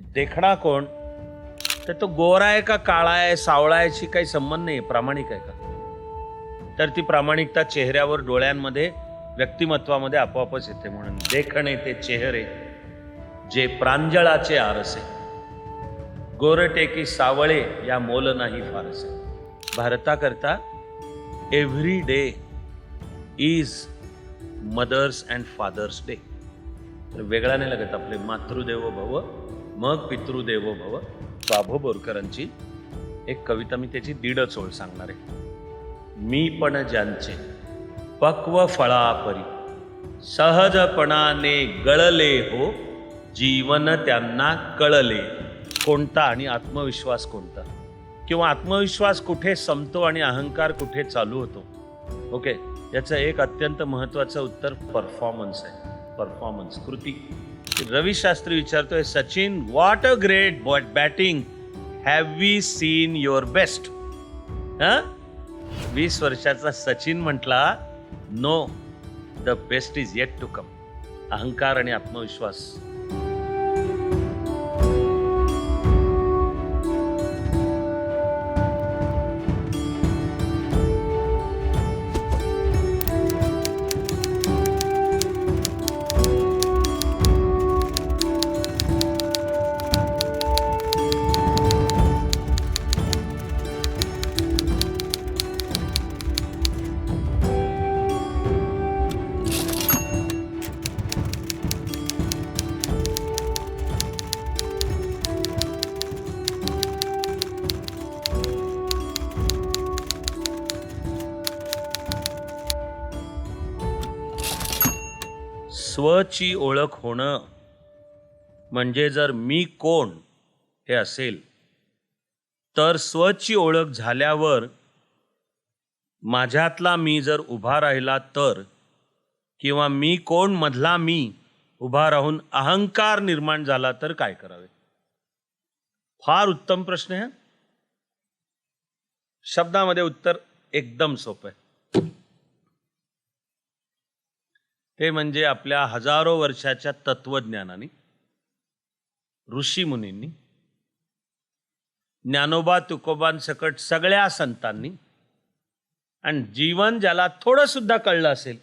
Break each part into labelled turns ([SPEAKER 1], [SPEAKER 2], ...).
[SPEAKER 1] देखणा कोण? तर तो गोरा आहे का काळा आहे सावळा आहे काही संबंध नाही प्रामाणिक आहे का? तर ती प्रामाणिकता चेहऱ्यावर डोळ्यांमध्ये व्यक्तिमत्वामध्ये आपोआपच येते म्हणून देखणे ते चेहरे जे प्रांजळाचे आरसे. गोरटे की सावळे या मोल नाही फारसे. भारताकरता every day is mothers and fathers day तर वेगळा नाही लागत आपले मातृदेव भव मग पितृदेवो भव बाभो बोरकरांची एक कविता मी त्याची दीड ओळ सांगणार आहे. मी पण ज्यांचे पक्व फळापरी सहजपणाने गळले हो जीवन त्यांना कळले. कोणता आणि आत्मविश्वास कोणता? किंवा आत्मविश्वास कुठे संपतो आणि अहंकार कुठे चालू होतो? ओके याचं एक अत्यंत महत्त्वाचं उत्तर परफॉर्मन्स आहे. परफॉर्मन्स कृती. रवी शास्त्री विचारतोय Sachin what a great batting have we seen your best वीस वर्षाचा सचिन म्हटला no the best is yet to come अहंकार आणि आत्मविश्वास. स्वची ओळख होणं म्हणजे जर मी कोण हे असेल तर स्वची ओळख झाल्यावर माझ्यातला मी जर उभा राहिला तर किंवा मी कोण मधला मी उभा राहून अहंकार निर्माण झाला तर काय करावे? फार उत्तम प्रश्न आहे. शब्दामध्ये उत्तर एकदम सोपं आहे. ते म्हणजे आपल्या हजारो वर्षाच्या तत्वज्ञानाने ऋषीमुनींनी ज्ञानोबा तुकोबांसकट सगळ्या संतांनी आणि जीवन ज्याला थोडं सुद्धा कळलं असेल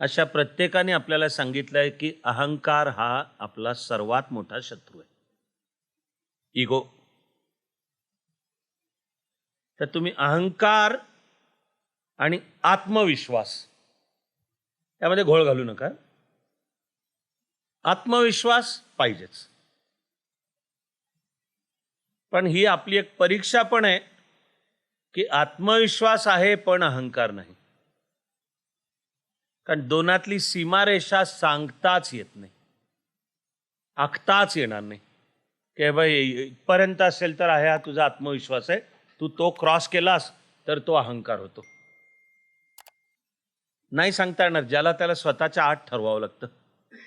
[SPEAKER 1] अशा प्रत्येकाने आपल्याला सांगितलंय की अहंकार हा आपला सर्वात मोठा शत्रू आहे. इगो. तर तुम्ही अहंकार आणि आत्मविश्वास त्यामध्ये घोळ घालू नका. आत्मविश्वास पाहिजेच. पण ही आपली एक परीक्षा पण आहे की आत्मविश्वास आहे पण अहंकार नाही. कारण दोनातली सीमारेषा सांगताच येत नाही. आखताच येणार नाही. की भाई इथपर्यंत असेल तर आहे हा तुझा आत्मविश्वास आहे. तू तो क्रॉस केलास तर तो अहंकार होतो. नाही सांगता येणार. ज्याला त्याला स्वतःच्या आत ठरवावं लागतं.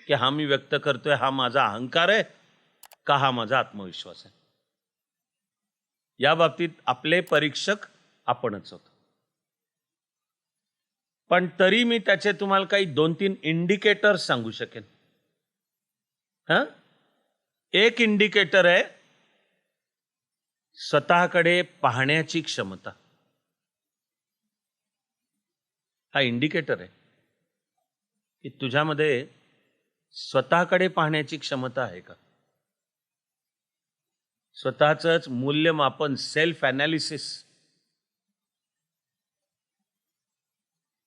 [SPEAKER 1] की हा मी व्यक्त करतोय हा माझा अहंकार आहे का हा माझा आत्मविश्वास आहे? या बाबतीत आपले परीक्षक आपणच होतो. पण तरी मी त्याचे तुम्हाला काही दोन तीन इंडिकेटर्स सांगू शकेन. हा? एक इंडिकेटर आहे स्वतःकडे पाहण्याची क्षमता. हा इंडिकेटर आहे की तुझ्यामध्ये स्वतःकडे पाहण्याची क्षमता आहे का? स्वतःच मूल्यमापन सेल्फ ॲनालिसिस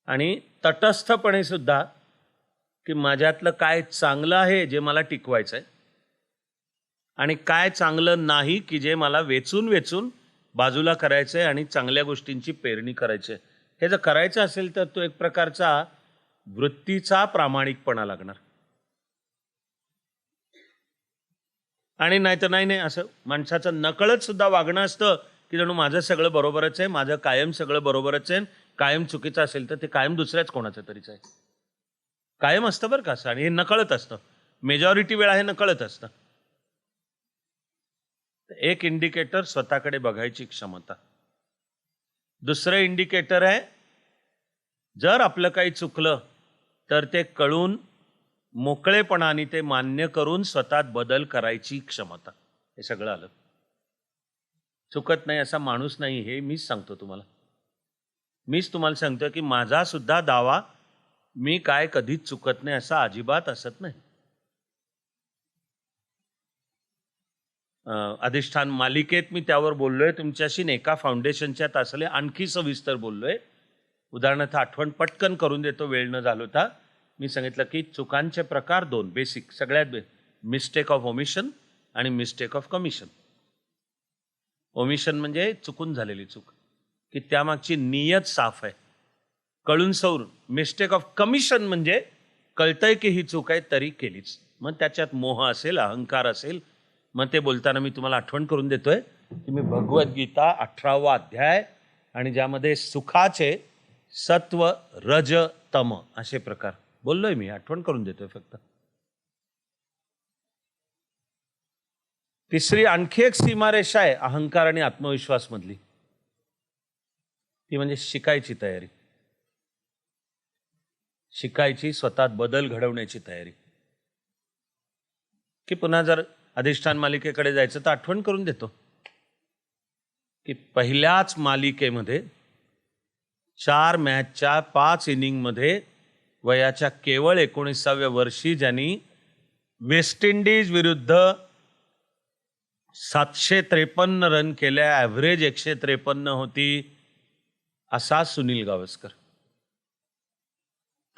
[SPEAKER 1] आणि तटस्थपणे सुद्धा की माझ्यातलं काय चांगलं आहे जे मला टिकवायचं आहे आणि काय चांगलं नाही की जे मला वेचून वेचून बाजूला करायचं आहे आणि चांगल्या गोष्टींची पेरणी करायची आहे हे जर करायचं असेल तर तो एक प्रकारचा वृत्तीचा प्रामाणिकपणा लागणार. आणि नाही तर नाही नाही असं माणसाचं नकळत सुद्धा वागणं असतं की जणू माझं सगळं बरोबरच आहे माझं कायम सगळं बरोबरच आहे कायम चुकीचं असेल तर ते कायम दुसऱ्याच कोणाचं तरीच आहे. कायम असतं बरं का असं आणि हे नकळत असतं. मेजॉरिटी वेळा हे नकळत असतं. एक इंडिकेटर स्वतःकडे बघायची क्षमता. दुसरं इंडिकेटर आहे जर आपलं काही चुकलं तर ते कळून मोकळेपणाने ते मान्य करून स्वतःत बदल करायची क्षमता. हे सगळं आलं. चुकत नाही असा माणूस नाही हे मीच सांगतो तुम्हाला. मीच तुम्हाला सांगतो की माझा सुद्धा दावा मी काय कधीच चुकत नाही असा अजिबात असत नाही. अधिष्ठान मालिकेत मी त्यावर बोललोय तुमच्याशी एका फाउंडेशनच्या तासाले आणखी सविस्तर बोललोय. उदाहरणार्थ आठवण पटकन करून देतो वेळ न झालो होता मी सांगितलं की चुकांचे प्रकार दोन बेसिक सगळ्यात बे मिस्टेक ऑफ ओमिशन आणि मिस्टेक ऑफ कमिशन ओमिशन म्हणजे चुकून झालेली चूक की त्यामागची नियत साफ आहे. कळून सौर मिस्टेक ऑफ कमिशन म्हणजे कळतंय की ही चूक आहे तरी केलीच. मग त्याच्यात मोह असेल अहंकार असेल मग ते बोलताना मी तुम्हाला आठवण करून देतोय की मी भगवद्गीता अठरावा अध्याय आणि ज्यामध्ये सुखाचे सत्व रज तम असे प्रकार. बोललोय मी आठवण करून देतोय फक्त. तिसरी आणखी एक सीमारेषा आहे अहंकार आणि आत्मविश्वास मधली. ती म्हणजे शिकायची तयारी. शिकायची स्वतःत बदल घडवण्याची तयारी. की पुन्हा जर अधिष्ठान मालिकेकडे जायचं तर आठवण करून देतो. की पहिल्याच मालिकेमध्ये चार मॅचच्या पाच इनिंगमध्ये वयाच्या केवळ एकोणीसाव्या वर्षी ज्यांनी वेस्ट इंडिज विरुद्ध सातशे त्रेपन्न रन केल्या ॲव्हरेज एकशे त्रेपन्न होती असा सुनील गावस्कर.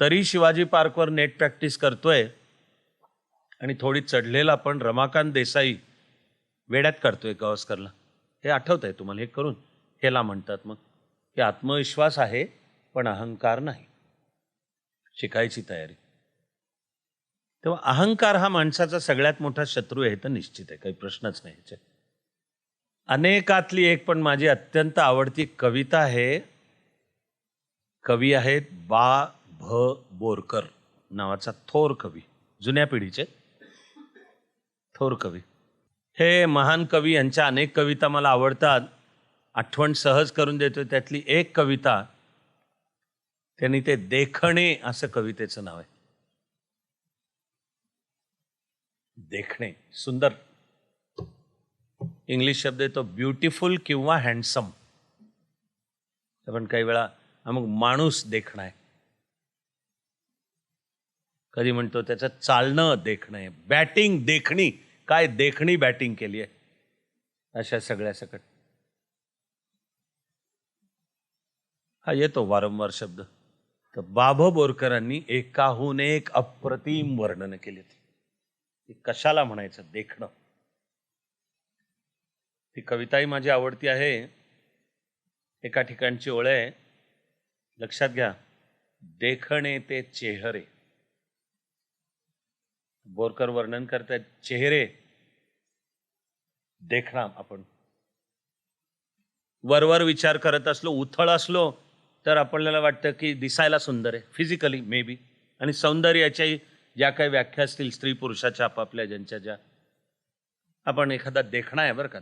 [SPEAKER 1] तरी शिवाजी पार्कवर नेट प्रॅक्टिस करतोय. आणि थोडी चढलेला पण रमाकांत देसाई वेड्यात काढतोय गावस्करला. हे आठवत आहे तुम्हाला हे करून. हेला म्हणतात मग. की आत्मविश्वास आहे पण अहंकार नाही. शिकायची तयारी. तेव्हा अहंकार हा माणसाचा सगळ्यात मोठा शत्रू आहे तर निश्चित आहे. काही प्रश्नच नाही याचे. अनेकातली एक पण माझी अत्यंत आवडती कविता आहे. कवी आहेत बा भ बोरकर नावाचा थोर कवी जुन्या पिढीचे. थोर कवी. हे महान कवी यांच्या अनेक कविता मला आवडतात. आठवण सहज करून देतो त्यातली एक कविता त्यांनी ते देखणे असं कवितेचं नाव आहे. देखणे सुंदर. इंग्लिश शब्द येतो ब्युटिफुल किंवा हँडसम. पण काही वेळा मग माणूस देखणं आहे. कधी म्हणतो त्याचं चालणं देखणं आहे. बॅटिंग देखणी. काय देखणी बॅटिंग केली आहे? अशा सगळ्या सकट. हा येतो वारंवार शब्द. तर बाभ बोरकरांनी एकाहून एक अप्रतिम वर्णन केले ते कशाला म्हणायचं? देखणं. ती कविताही माझी आवडती आहे. एका ठिकाणची ओळ आहे. लक्षात घ्या. देखणे ते चेहरे. बोरकर वर्णन करतात चेहरे देखणा आपण. वरवर विचार करत असलो उथळ असलो तर आपल्याला वाटतं की दिसायला सुंदर आहे फिजिकली मे बी आणि सौंदर्याच्याही ज्या काही व्याख्या असतील स्त्री पुरुषाच्या आपापल्या ज्यांच्या ज्या आपण एखादा देखणा आहे बरं का.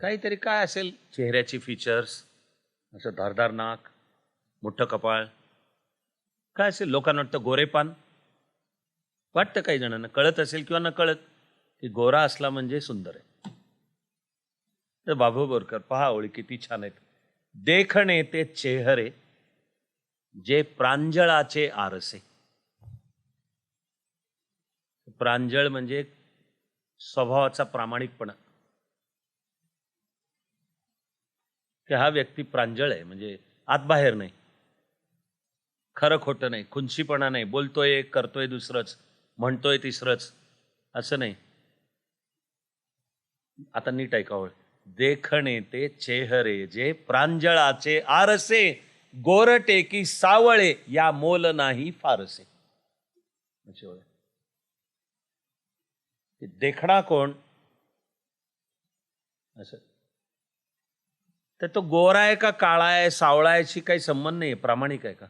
[SPEAKER 1] काहीतरी काय असेल चेहऱ्याची फीचर्स असं धारदार नाक मोठं कपाळ. काय असेल लोकांना वाटतं गोरेपान. वाटतं काही जणांना. कळत असेल किंवा न कळत की गोरा असला म्हणजे सुंदर आहे. तर बाबू बोरकर पहा ओळी किती छान आहेत. देखणे ते चेहरे जे प्रांजळाचे आरसे. प्रांजळ म्हणजे स्वभावाचा प्रामाणिकपणा. की हा व्यक्ती प्रांजळ आहे म्हणजे आतबाहेर नाही. खरं खोटं नाही खुनशीपणा नाही बोलतोय एक करतोय दुसरंच. म्हणतोय तिसरंच. असं नाही. आता नीट ऐकावं. देखणे ते चेहरे जे प्रांजळाचे आरसे गोरटे की सावळे या मोल नाही फारसे. देखणा कोण? असं. तर तो गोरा आहे का काळा आहे सावळा काही संबंध नाही प्रामाणिक आहे का?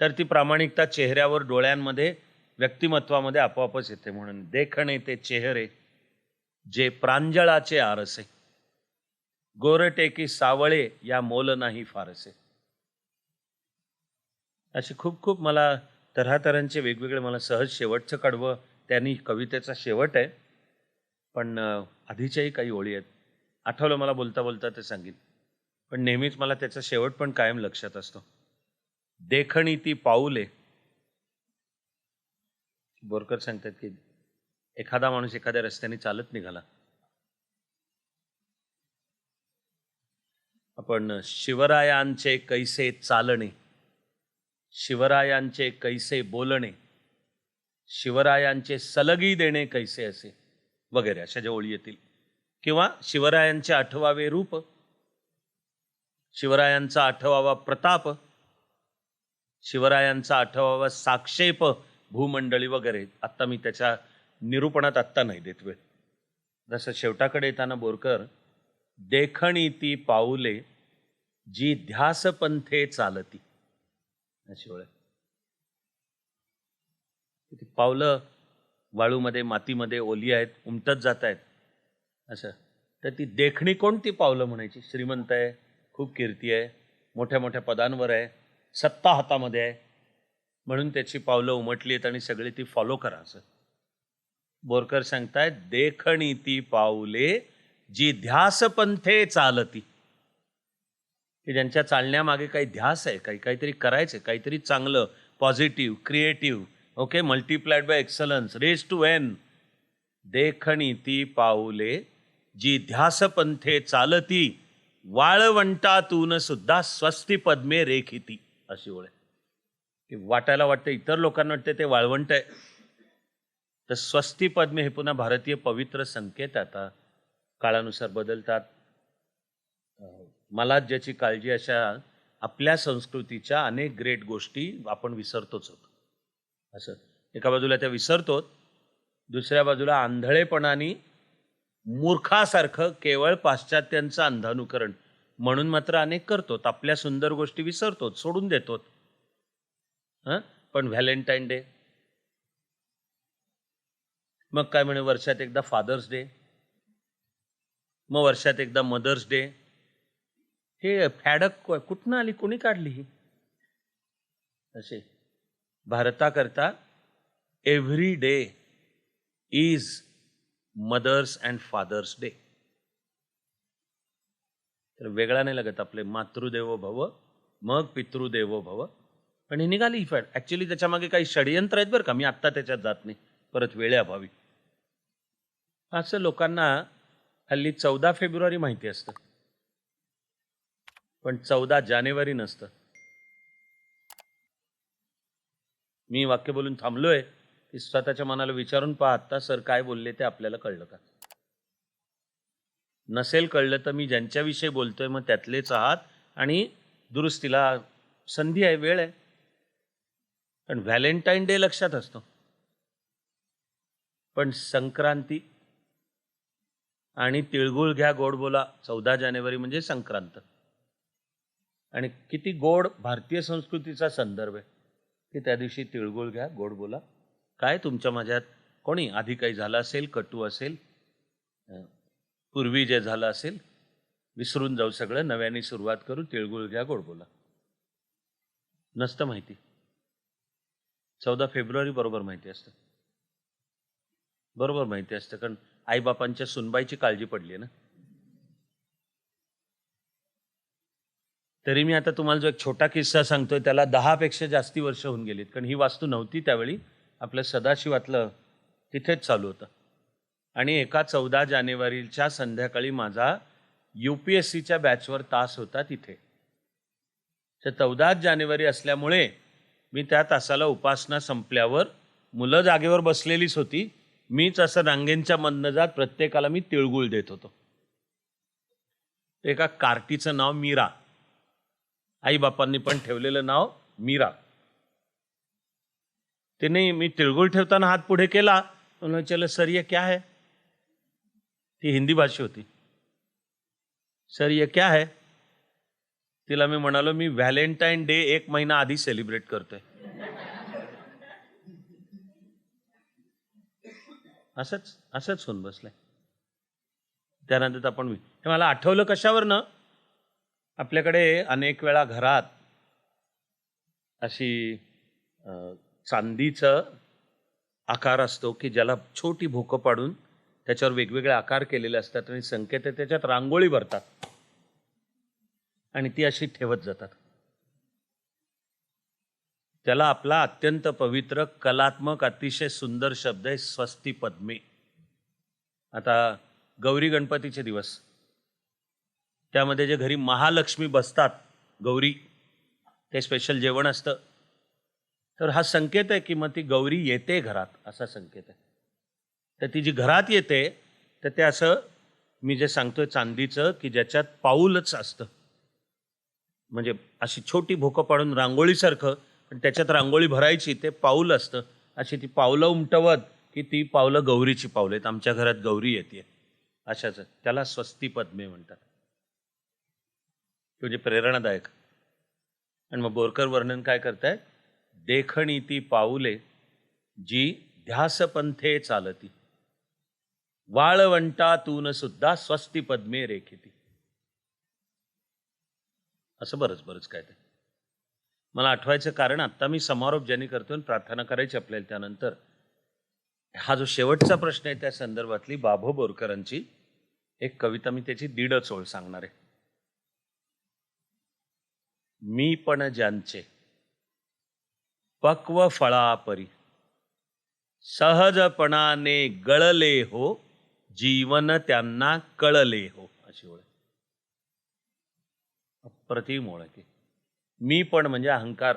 [SPEAKER 1] तर ती प्रामाणिकता चेहऱ्यावर डोळ्यांमध्ये व्यक्तिमत्वामध्ये आपोआपच येते म्हणून देखणे ते चेहरे जे प्रांजळाचे आरसे. गोरटे की सावळे या मोल नाही फारसे. अशी खूप खूप मला तऱ्हातऱ्हांचे वेगवेगळे मला सहज शेवटचं कडवं त्यांनी कवितेचा शेवट आहे. पण आधीच्याही काही ओळी आहेत. आठवलं मला बोलता बोलता ते सांगेन. पण नेहमीच मला त्याचा शेवट पण कायम लक्षात असतो. देखणी ती पाऊले बोरकर सांगतात की एखादा माणूस एखाद्या रस्त्याने चालत निघाला. आपण शिवरायांचे कैसे चालणे शिवरायांचे कैसे बोलणे शिवरायांचे सलगी देणे कैसे असे वगैरे अशा ज्या ओळी येतील. किंवा शिवरायांचे आठवावे रूप शिवरायांचा आठवावा प्रताप शिवरायांचा आठवावा साक्षेप भूमंडळी वगैरे आत्ता मी त्याच्या निरूपणात आत्ता नाही देत वेळ. जसं शेवटाकडे येताना बोरकर देखणी ती पाऊले जी ध्यास पंथे चालती. अशी ओळ ती पावलं वाळूमध्ये मातीमध्ये ओली आहेत उमटत जात आहेत. असं. तर ती देखणी कोणती पावलं म्हणायची? श्रीमंत आहे खूप कीर्ती आहे मोठ्या मोठ्या पदांवर आहे सत्ता हातामध्ये आहे. म्हणून त्याची पावलं उमटली आहेत आणि सगळी ती फॉलो करा असं बोरकर सांगतायत देखणी ती पाऊले जी ध्यास पंथे चालती. की ज्यांच्या चालण्यामागे काही ध्यास आहे काही काहीतरी करायचं काहीतरी चांगलं positive creative okay multiplied by excellence raise to N देखणी ती पाऊले जी ध्यास पंथे चालती वाळवंटातून सुद्धा स्वस्ती पद्मे रेखिती अशी ओळख. ते की वाटायला वाटतं इतर लोकांना वाटतं ते वाळवंट आहे. तर स्वस्ती पद्मे हे पुन्हा भारतीय पवित्र संकेत आता. काळानुसार बदलतात. मला ज्याची काळजी अशा आपल्या संस्कृतीच्या अनेक ग्रेट गोष्टी आपण विसरतोच होतो असं. एका बाजूला त्या विसरतो दुसऱ्या बाजूला आंधळेपणाने मूर्खासारखं केवळ पाश्चात्यांचं अंधानुकरण म्हणून मात्र अनेक करतो आपल्या सुंदर गोष्टी विसरतो सोडून देतो हां? पण व्हॅलेंटाईन डे. मग काय म्हणे वर्षात एकदा फादर्स डे. मग वर्षात एकदा मदर्स डे. हे फॅडक कुठनं आली कोणी काढली ही? असे. भारताकरता every day is mothers and fathers day. तर वेगळा नाही लागत आपले मातृदेवो भव मग पितृदेवो भव. पण हे निघाली ही फॅट ॲक्च्युली त्याच्यामागे काही षडयंत्र आहेत बरं का. मी आत्ता त्याच्यात जात नाही. परत वेळेअभावी. असं लोकांना हल्ली चौदा फेब्रुवारी माहिती असतं. पण चौदा जानेवारी नसतं. मी वाक्य बोलून थांबलोय. की स्वतःच्या मनाला विचारून पहा आत्ता सर काय बोलले ते आपल्याला कळलं का? नसेल कळलं तर मी ज्यांच्याविषयी बोलतोय मग त्यातलेच आहात. आणि दुरुस्तीला संधी आहे वेळ आहे. पण व्हॅलेंटाईन डे लक्षात असतो. पण संक्रांती आणि तिळगुळ घ्या गोड बोला चौदा जानेवारी म्हणजे संक्रांत. आणि किती गोड भारतीय संस्कृतीचा संदर्भ आहे की त्या दिवशी तिळगुळ घ्या गोड बोला. काय तुमच्या माझ्यात? कोणी आधी काही झालं असेल कटू असेल? पूर्वी जे झालं असेल? विसरून जाऊ सगळं नव्याने सुरुवात करू तिळगुळ घ्या गोड बोला. नसतं माहिती. चौदा फेब्रुवारी बरोबर माहिती असतं. बरोबर माहिती असतं कारण आईबापांच्या सुनबाईची काळजी पडली आहे ना. तरी मी आता तुम्हाला जो एक छोटा किस्सा सांगतोय त्याला दहापेक्षा जास्ती वर्ष होऊन गेलीत कारण ही वास्तू नव्हती त्यावेळी. आपलं सदाशिवातलं तिथेच चालू होतं. आणि एका चौदा जानेवारीच्या संध्याकाळी माझा यू पी एस सीच्या बॅचवर तास होता तिथे. तर चौदा जानेवारी असल्यामुळे मी त्या तासाला उपासना संपल्यावर मुलं जागेवर बसलेलीच होती. मीच असं रांगेंच्या मधनं जात प्रत्येकाला मी तिळगुळ देत होतो. एका कार्टीचं नाव मीरा. आईबापांनी पण ठेवलेलं नाव मीरा. तिने मी तिळगुळ ठेवताना हात पुढे केला. म्हणून चलो सर ये क्या है? ती हिंदी भाषा होती. सर ये क्या है? तिला मी म्हणालो मी व्हॅलेंटाईन डे एक महिना आधी सेलिब्रेट करतोय. असंच असंच होऊन बसलंय. त्यानंतर आपण हे मला आठवलं कशावर ना आपल्याकडे अनेक वेळा घरात अशी अ, चांदीचं आकार असतो की ज्याला छोटी भोकं पाडून त्याच्यावर वेगवेगळे आकार केलेले असतात आणि संकेत आहे त्याच्यात रांगोळी भरतात. आणि ती अशी ठेवत जातात. त्याला आपला अत्यंत पवित्र कलात्मक अतिशय सुंदर शब्द आहे स्वस्ती पद्मे. आता गौरी गणपतीचे दिवस. त्यामध्ये जे घरी महालक्ष्मी बसतात गौरी ते स्पेशल जेवण असतं. तर हा संकेत आहे की मग ती गौरी येते घरात असा संकेत आहे. तर ती जी घरात येते तर ते असं मी जे सांगतोय चांदीचं की ज्याच्यात पाऊलच असतं. म्हणजे अशी छोटी भोकं पाडून रांगोळीसारखं पण त्याच्यात रांगोळी भरायची ते पाऊल असतं. अशी ती पावलं उमटवत की ती पावलं गौरीची पावलं आहेत. आमच्या घरात गौरी येते. अशाच. त्याला स्वस्ती पद्मे म्हणतात. म्हणजे प्रेरणादायक. आणि मग बोरकर वर्णन काय करताय देखणी ती पाऊले जी ध्यासपंथे चालती. वाळवंटातून सुद्धा स्वस्ती पद्मे रेखिती. असं बरंच बरंच काय ते. मला आठवायचं कारण आत्ता मी समारोप ज्यांनी करतो आणि प्रार्थना करायची आपल्याला त्यानंतर हा जो शेवटचा प्रश्न आहे त्या संदर्भातली बाभो बोरकरांची एक कविता मी त्याची दीडच ओळ सांगणार आहे. मी पण ज्यांचे पक्व फळापरी सहजपणाने गळले हो जीवन त्यांना कळले हो अशी ओळ आहे. अप्रतिम आहे मी पण म्हणजे अहंकार.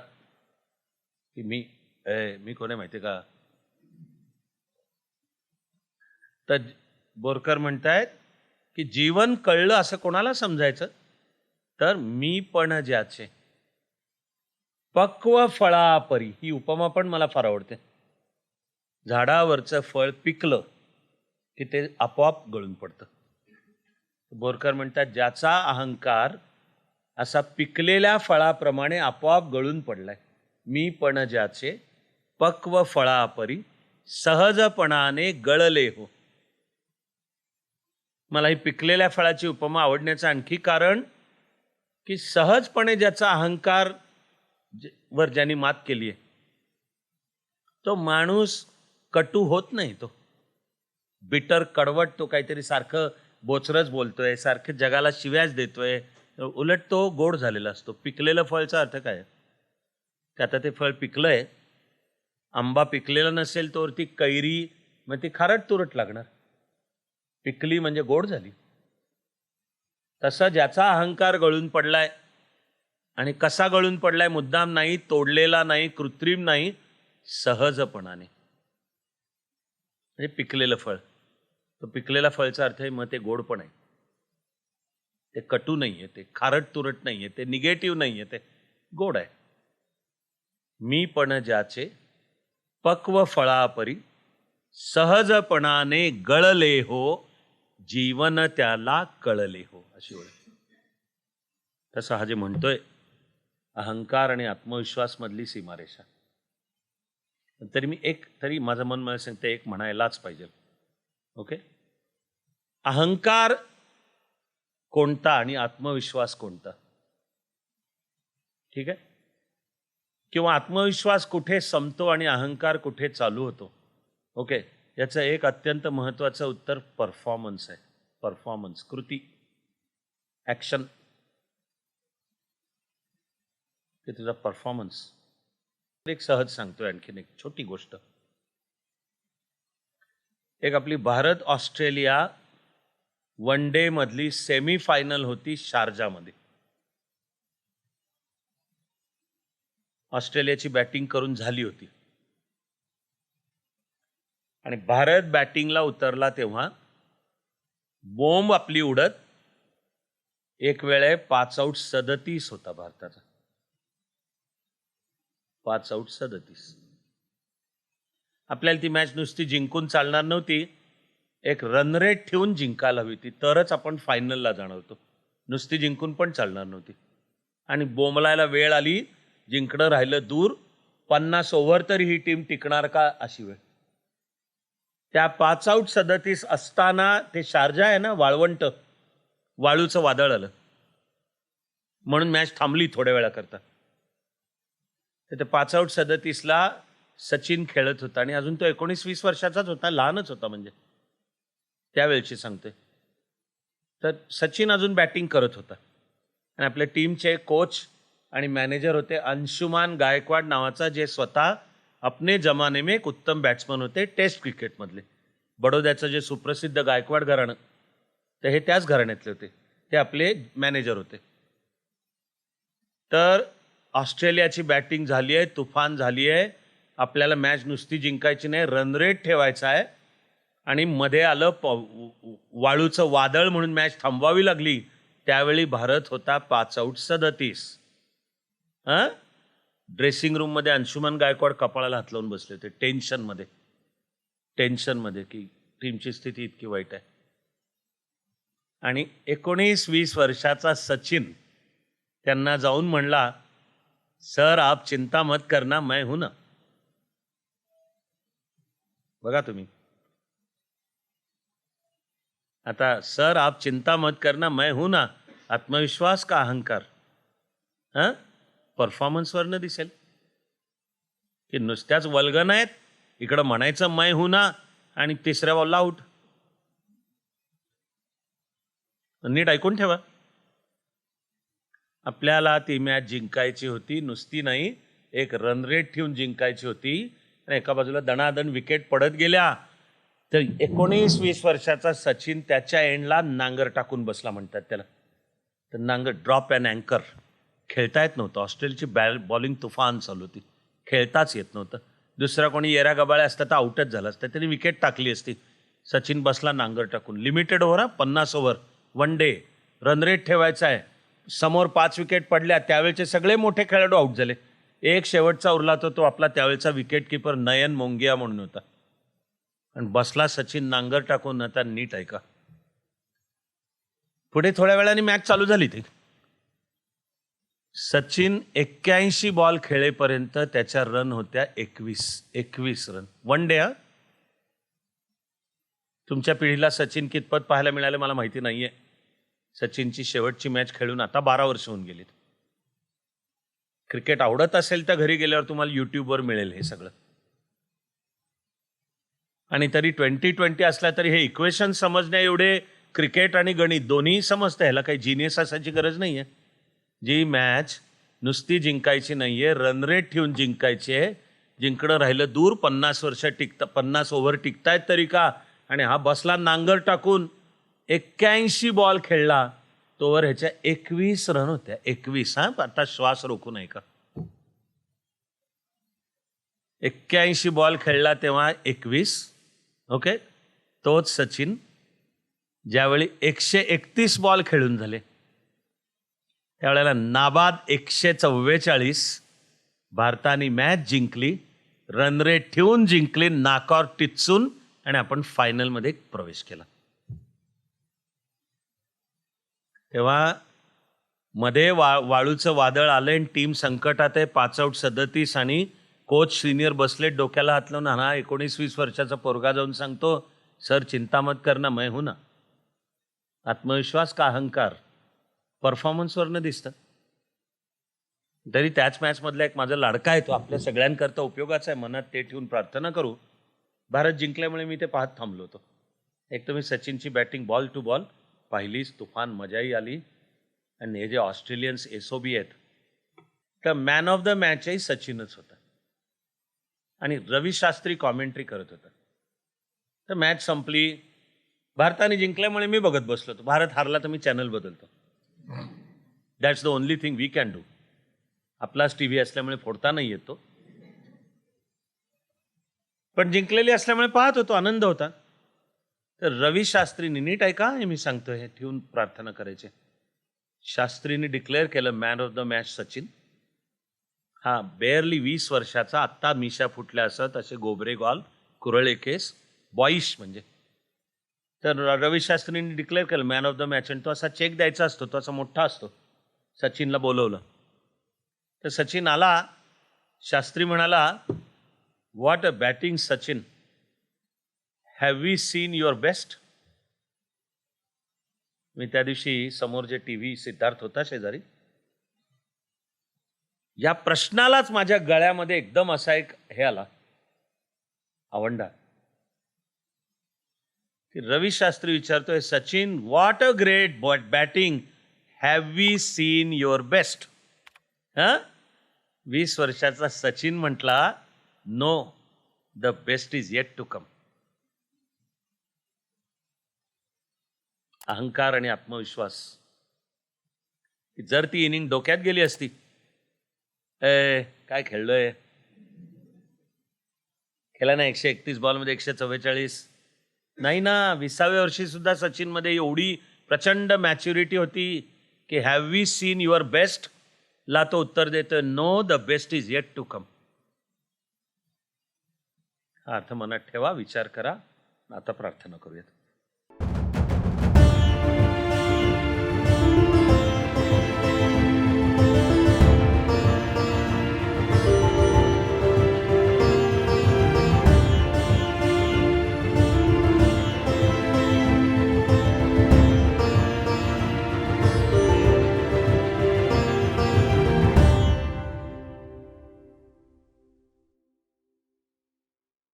[SPEAKER 1] की मी ए, मी कोण आहे माहिती का? तर बोरकर म्हणतायत की जीवन कळलं असं कोणाला समजायचं? तर मी पण ज्याचे. पक्व फळापरी ही उपमा पण मला फार आवडते. झाडावरचं फळ पिकलं की ते आपोआप गळून पडतं. बोरकर म्हणतात ज्याचा अहंकार असा पिकलेल्या फळाप्रमाणे आपोआप गळून पडलाय. मी पण ज्याचे पक्व फळापरी सहजपणाने गळले हो. मला ही पिकलेल्या फळाची उपमा आवडण्याचं आणखी कारण की सहजपणे ज्याचा अहंकार वर ज्यांनी मात केली आहे तो माणूस कटू होत नाही तो. बिटर कडवट तो काहीतरी सारखं बोचरच बोलतोय सारखं जगाला शिव्याच देतोय उलट तो गोड झालेला असतो. पिकलेलं फळचा अर्थ काय की आता ते फळ पिकलंय आंबा पिकलेला नसेल तर ती कैरी मग ती खारट तुरट लागणार. पिकली म्हणजे गोड झाली. तसा ज्याचा अहंकार गळून पडलाय आणि कसा गळून पडलाय मुद्दाम नाही तोडलेला नाही कृत्रिम नाही सहजपणाने. म्हणजे पिकलेलं फळ. तो पिकलेला फळचा अर्थ आहे मग ते गोड पण आहे. ते कटू नाही आहे ते खारट तुरट नाही आहे ते निगेटिव्ह नाही आहे ते गोड आहे. मी पण ज्याचे पक्व फळापरी सहजपणाने गळले हो जीवन त्याला कळले हो अशी ओळख. तसं हा जे म्हणतोय अहंकार आणि आत्मविश्वास मधली सीमारेषा. तरी मी एक तरी माझं मन मला सांगते एक म्हणायलाच पाहिजे. ओके? अहंकार कोणता आणि आत्मविश्वास कोणता? ठीक आहे? किंवा आत्मविश्वास कुठे संपतो आणि अहंकार कुठे चालू होतो? ओके याचं एक अत्यंत महत्त्वाचं उत्तर परफॉर्मन्स आहे. परफॉर्मन्स कृती. ॲक्शन ते तुझा परफॉर्मन्स एक सहज सांगतोय आणखीन एक छोटी गोष्ट. एक आपली भारत ऑस्ट्रेलिया वन डे मधली सेमी फायनल होती शारजामध्ये. ऑस्ट्रेलियाची बॅटिंग करून झाली होती. आणि भारत बॅटिंगला उतरला तेव्हा बोंब आपली उडत एक वेळे पाच आऊट सदतीस होता भारताचा. पाच आऊट सदतीस. आपल्याला ती मॅच नुसती जिंकून चालणार नव्हती. एक रन रेट ठेवून जिंकायला हवी ती तरच आपण फायनलला जाणार होतो. नुसती जिंकून पण चालणार नव्हती. आणि बोंबलायला वेळ आली जिंकणं राहिलं दूर पन्नास ओव्हर तरी ही टीम टिकणार का अशी वेळ. त्या पाच आऊट सदतीस असताना ते शारजा आहे ना वाळवंट वाळूचं वादळ आलं. म्हणून मॅच थांबली थोड्या वेळाकरता. तर ते पाच आऊट सदतीसला सचिन खेळत होता आणि अजून तो एकोणीस वीस वर्षाचाच होता लहानच होता म्हणजे. त्यावेळची सांगतोय. तर सचिन अजून बॅटिंग करत होता. आणि आपल्या टीमचे कोच आणि मॅनेजर होते अंशुमान गायकवाड नावाचा जे स्वतः अपने जमाने में एक उत्तम बॅट्समन होते टेस्ट क्रिकेटमधले बडोद्याचं जे सुप्रसिद्ध गायकवाड घराणं तर हे त्याच घराण्यातले होते. ते आपले मॅनेजर होते. तर ऑस्ट्रेलियाची बॅटिंग झाली आहे तुफान झाली आहे आपल्याला मॅच नुसती जिंकायची नाही रन रेट ठेवायचा आहे. आणि मध्ये आलं प वाळूचं वादळ म्हणून मॅच थांबवावी लागली. त्यावेळी भारत होता पाच आऊट सदतीस. हां? ड्रेसिंग रूममध्ये अंशुमन गायकवाड कपाळाला हात लावून बसले होते. टेन्शनमध्ये टेन्शनमध्ये की टीमची स्थिती इतकी वाईट आहे. आणि एकोणीस वीस वर्षाचा सचिन त्यांना जाऊन म्हणला सर आप चिंता मत करना मैं हूं ना. बघा तुम्ही. आता सर आप चिंता मत करना मैं हूं ना आत्मविश्वास का अहंकार. हां? परफॉर्मन्सवरनं दिसेल. की नुसत्याच वल्गन आहेत इकडं म्हणायचं मै हूं ना आणि तिसऱ्या बॉलला आऊट नीट ऐकून ठेवा. आपल्याला ती मॅच जिंकायची होती नुसती नाही एक रन रेट ठेवून जिंकायची होती. आणि एका बाजूला दणादण विकेट पडत गेल्या. तर एकोणीस वीस वर्षाचा सचिन त्याच्या एंडला नांगर टाकून बसला म्हणतात त्याला. तर नांगर ड्रॉप अँड अँकर खेळता येत नव्हतं. ऑस्ट्रेलियाची बॅल बॉलिंग तुफान चालू होती. खेळताच येत नव्हतं. दुसरा कोणी येऱ्या गबाळ्या असता तर आउटच झाला असता. त्याने विकेट टाकली असती. सचिन बसला नांगर टाकून. लिमिटेड ओव्हर हा पन्नास over one day run rate ठेवायचा आहे. समोर पाच विकेट पडल्या. त्यावेळेचे सगळे मोठे खेळाडू आउट झाले. एक शेवटचा उरला तर तो आपला त्यावेळेचा विकेट किपर नयन मोंगिया म्हणून होता. आणि बसला सचिन नांगर टाकून आता नीट ऐका पुढे थोड्या वेळाने मॅच चालू झाली ती. सचिन एक्क्याऐंशी बॉल खेळेपर्यंत त्याच्या रन होत्या एकवीस एकवीस रन वन डे हा? तुमच्या पिढीला सचिन कितपत पाहायला मिळाले मला माहिती नाहीये. सचिनची शेवटची मॅच खेळून आता बारा वर्ष होऊन गेलीत. क्रिकेट आवडत असेल तर घरी गेल्यावर तुम्हाला युट्यूबवर मिळेल हे सगळं. आणि तरी ट्वेंटी ट्वेंटी असला तरी हे इक्वेशन समजण्या एवढे क्रिकेट आणि गणित दोन्ही समजतं ह्याला काही जिनियस असायची गरज नाही आहे जी मॅच नुसती जिंकायची नाही आहे रन रेट ठेवून जिंकायची आहे. जिंकणं राहिलं दूर पन्नास वर्ष टिकता पन्नास ओव्हर टिकतायत तरी का? आणि हा बसला नांगर टाकून एक्क्याऐंशी बॉल खेळला तोवर ह्याच्या एकवीस रन होत्या. एकवीस हा? आता श्वास रोखू नये का एक्क्याऐंशी बॉल खेळला तेव्हा एकवीस ओके? तोच सचिन ज्यावेळी एकशे एकतीस बॉल खेळून झाले. त्यावेळेला नाबाद एकशे चव्वेचाळीस भारताने मॅच जिंकली रनरेट ठेवून जिंकली नाकॉर टिचून आणि आपण फायनलमध्ये प्रवेश केला. तेव्हा मध्ये वा वाळूचं वादळ आलं आणि टीम संकटात आहे. पाच आऊट सदतीस आणि कोच सिनियर बसले डोक्याला हात लावून हा एकोणीस वीस वर्षाचा पोरगा जाऊन सांगतो सर चिंता मत करणं मैं हूं हो ना. आत्मविश्वास का अहंकार? परफॉर्मन्सवरनं दिसतं. तरी त्याच मॅचमधला एक माझा लाडका आहे तो आपल्या सगळ्यांकरता उपयोगाचा आहे मनात ते ठेवून प्रार्थना करू. भारत जिंकल्यामुळे मी ते पाहत थांबलो होतो. एक तर मी सचिनची बॅटिंग बॉल टू बॉल पाहिलीच तुफान मजाही आली. आणि हे जे ऑस्ट्रेलियन्स एसओबी आहेत तर मॅन ऑफ द मॅचही सचिनच होता. आणि रवी शास्त्री कॉमेंट्री करत होता. तर मॅच संपली. भारताने जिंकल्यामुळे मी बघत बसलो होतो. भारत हारला तर मी चॅनल बदलतो. That's the only thing we can do आपलाच टी व्ही असल्यामुळे फोडता नाही येतो. पण जिंकलेली असल्यामुळे पाहत होतो. आनंद होता. तर रवी शास्त्रीनी नीट ऐका हे मी सांगतो हे ठेवून प्रार्थना करायचे. शास्त्रीने डिक्लेअर केलं man of the match Sachin. हा बेअरली वीस वर्षाचा आत्ता मिशा फुटल्या असत असे गोबरे गॉल कुरळे केस बॉईश म्हणजे. तर रवी शास्त्रींनी डिक्लेअर केलं मॅन ऑफ द मॅच आणि तो असा चेक द्यायचा असतो तो असा मोठा असतो. सचिनला बोलवलं. तर सचिन आला. शास्त्री म्हणाला what a batting Sachin. Have we seen your best मी त्या दिवशी समोर जे टी व्ही सिद्धार्थ होता शेजारी या प्रश्नालाच माझ्या गळ्यामध्ये एकदम असा एक हे आला. आवंडा की रवी शास्त्री विचारतोय Sachin what a great bat batting have we seen your best हा? वीस वर्षाचा सचिन म्हटला no the best is yet to come अहंकार आणि आत्मविश्वास. जर ती इनिंग डोक्यात गेली असती ए काय खेळलोय? खेळला ना एकशे एकतीस बॉलमध्ये एकशे चव्वेचाळीस. नाही ना विसाव्या वर्षी सुद्धा सचिनमध्ये एवढी प्रचंड मॅच्युरिटी होती की have we seen your best ला तो उत्तर देतो no the best is yet to come हा अर्थ मनात ठेवा विचार करा आता प्रार्थना करूयात.